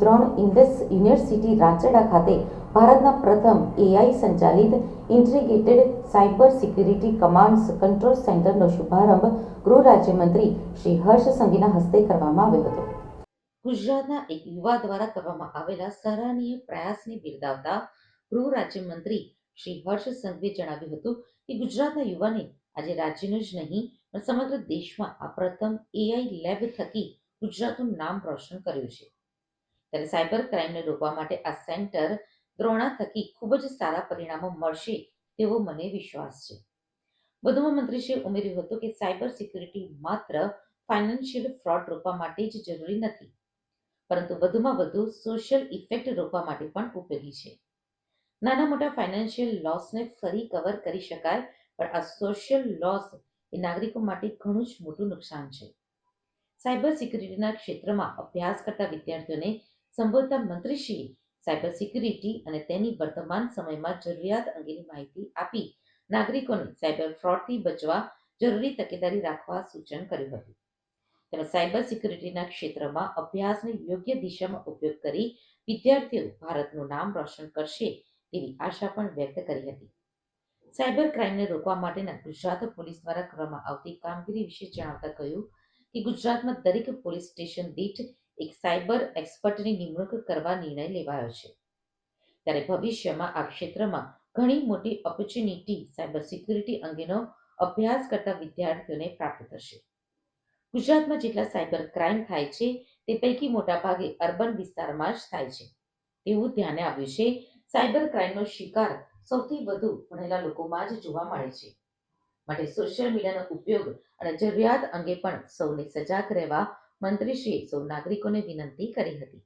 ત્રણ ઇન્ડસ યુનિવર્સિટી રાંચડા ખાતે ભારતના પ્રથમ એઆઈ સંચાલિત integrated cyber security command control સેન્ટરનો શુભારંભ ગૃહ રાજ્યમંત્રી શ્રી હર્ષ સંઘીના હસ્તે કરવામાં આવ્યો હતો. ગુજરાતના એક યુવા દ્વારા કરવામાં આવેલા સરાહનીય પ્રયાસને બિરદાવતા ગૃહ રાજ્યમંત્રી શ્રી હર્ષ સંઘવીએ જણાવ્યું હતું કે ગુજરાતના યુવાને આજે રાજ્યનું જ નહીં, પણ સમગ્ર દેશમાં આ પ્રથમ એઆઈ લેબ થકી ગુજરાતનું નામ રોશન કર્યું છે. ત્યારે સાયબર ક્રાઇમને રોકવા માટે આ સેન્ટર દ્રોણા થકી ખૂબ જ સારા પરિણામો મળશે તેવો મને વિશ્વાસ છે. વધુમાં મંત્રીશ્રીએ ઉમેર્યું હતું કે સાયબર સિક્યુરિટી માત્ર ફાઇનાન્શિયલ ફ્રોડ રોકવા માટે જ જરૂરી નથી, પરંતુ વધુમાં વધુ સોશિયલ ઇફેક્ટ રોકવા માટે પણ ઉપયોગી છે. નાના મોટા ફાઇનાન્શિયલ લોસને ફરી કવર કરી શકાય, પણ આ સોશિયલ લોસ એ નાગરિકો માટે ઘણું જ મોટું નુકસાન છે. સાયબર સિક્યુરિટીના ક્ષેત્રમાં અભ્યાસ કરતા વિદ્યાર્થીઓને સંબોધતા મંત્રીશ્રીએ સાયબર સિક્યુરિટી અને તેની વર્તમાન સમયમાં જરૂરિયાત અંગેની માહિતી આપી નાગરિકોને સાયબર ફ્રોડથી બચવા જરૂરી તકેદારી રાખવા સૂચન કર્યું હતું. તેમજ સાયબર સિક્યુરિટીના ક્ષેત્રમાં અભ્યાસને યોગ્ય દિશામાં ઉપયોગ કરી વિદ્યાર્થીઓ ભારતનું નામ રોશન કરશે તેવી આશા પણ વ્યક્ત કરી હતી. સાયબર ક્રાઇમને રોકવા માટેના ગુજરાત પોલીસ દ્વારા કરવામાં આવતી કામગીરી વિશે જણાવતા કહ્યું કે ગુજરાતમાં દરેક પોલીસ સ્ટેશન દીઠ એક સાયબર એક્સપર્ટની નિમણૂક કરવા નિર્ણય લેવાયો છે. ત્યારે ભવિષ્યમાં આ ક્ષેત્રમાં ઘણી મોટી ઓપોર્ચ્યુનિટી સાયબર સિક્યુરિટી અંગેનો અભ્યાસ કરતા વિદ્યાર્થીઓને પ્રાપ્ત થશે. ગુજરાતમાં જેટલા સાયબર ક્રાઇમ થાય છે, તે પૈકી મોટા ભાગે અર્બન વિસ્તારમાં જ થાય છે. તેવું ધ્યાને આવ્યું છે, સાયબર ક્રાઇમનો શિકાર સૌથી વધુ ભણેલા લોકોમાં જ જોવા મળે છે. માટે સોશિયલ મીડિયાનો ઉપયોગ અને જરૂરિયાત અંગે પણ સૌને સજાગ રહેવા મંત્રીશ્રીએ સૌ નાગરિકોને વિનંતી કરી હતી.